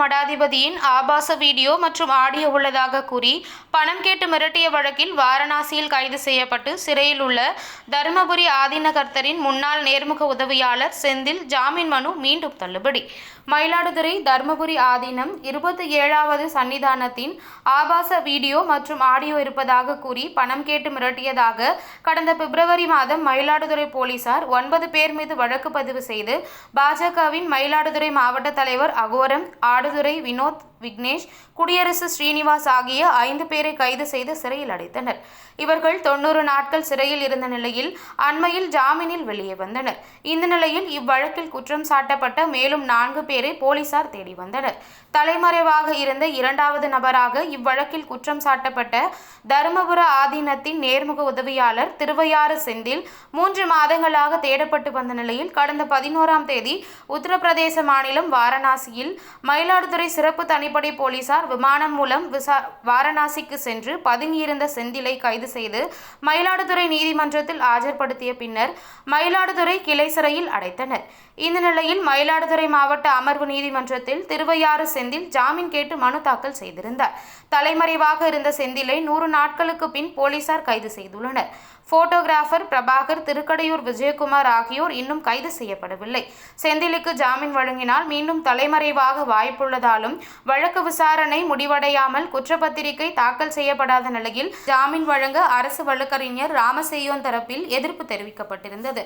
மடாதிபதியின் ஆபாச வீடியோ மற்றும் ஆடியோ உள்ளதாக கூறி பணம் கேட்டு மிரட்டிய வழக்கில் வாரணாசியில் கைது செய்யப்பட்டு சிறையில் உள்ள தருமபுரி ஆதீனகர்த்தரின் முன்னாள் நேர்முக உதவியாளர் செந்தில் ஜாமீன் மனு மீண்டும் தள்ளுபடி. மயிலாடுதுறை தருமபுரி ஆதீனம் இருபத்தி ஏழாவது சன்னிதானத்தின் ஆபாச வீடியோ மற்றும் ஆடியோ இருப்பதாக கூறி பணம் கேட்டு மிரட்டியதாக கடந்த பிப்ரவரி மாதம் மயிலாடுதுறை போலீசார் ஒன்பது பேர் மீது வழக்கு பதிவு செய்து பாஜகவின் மயிலாடுதுறை மாவட்ட தலைவர் ஓரம் ஆடுதுறை வினோத் விக்னேஷ் குடியரசு ஸ்ரீனிவாஸ் ஆகிய ஐந்து பேரை கைது செய்து சிறையில் அடைத்தனர். இவர்கள் தொண்ணூறு நாட்கள் சிறையில் இருந்த நிலையில் அண்மையில் ஜாமீனில் வெளியே வந்தனர். இந்த நிலையில் இவ்வழக்கில் குற்றம் சாட்டப்பட்ட மேலும் நான்கு பேரை போலீசார் தேடி வந்தனர். தலைமறைவாக இருந்த இரண்டாவது நபராக இவ்வழக்கில் குற்றம் சாட்டப்பட்ட தருமபுர ஆதீனத்தின் நேர்முக உதவியாளர் திருவையாறு செந்தில் மூன்று மாதங்களாக தேடப்பட்டு வந்த நிலையில் கடந்த பதினோராம் தேதி உத்தரப்பிரதேச மாநிலம் வாரணாசியில் மயிலாடுதுறை சிறப்பு தனிப்படை போலீசார் விமானம் மூலம் விசா வாரணாசிக்கு சென்று பதுங்கியிருந்த செந்திலை கைது செய்து மயிலாடுதுறை நீதிமன்றத்தில் ஆஜர்படுத்திய பின்னர் மயிலாடுதுறை கிளை சிறையில் அடைத்தனர். இந்த நிலையில் மயிலாடுதுறை மாவட்ட அமர்வு நீதிமன்றத்தில் திருவையாறு செந்தில் ஜாமீன் கேட்டு மனு தாக்கல் செய்திருந்தார். தலைமறைவாக இருந்த செந்திலை நூறு நாட்களுக்கு பின் போலீசார் கைது செய்துள்ளனர். போட்டோகிராஃபர் பிரபாகர் திருக்கடையூர் விஜயகுமார் ஆகியோர் இன்னும் கைது செய்யப்படவில்லை. செந்திலுக்கு ஜாமீன் வழங்கினால் மீண்டும் தலைமறைவாக வாய்ப்புள்ளதாலும் வழக்கு விசாரணை முடிவடையாமல் குற்றப்பத்திரிகை தாக்கல் செய்யப்படாத நிலையில் ஜாமீன் வழங்க அரசு வழக்கறிஞர் ராமசெய்யோன் தரப்பில் எதிர்ப்பு தெரிவிக்கப்பட்டிருந்தது.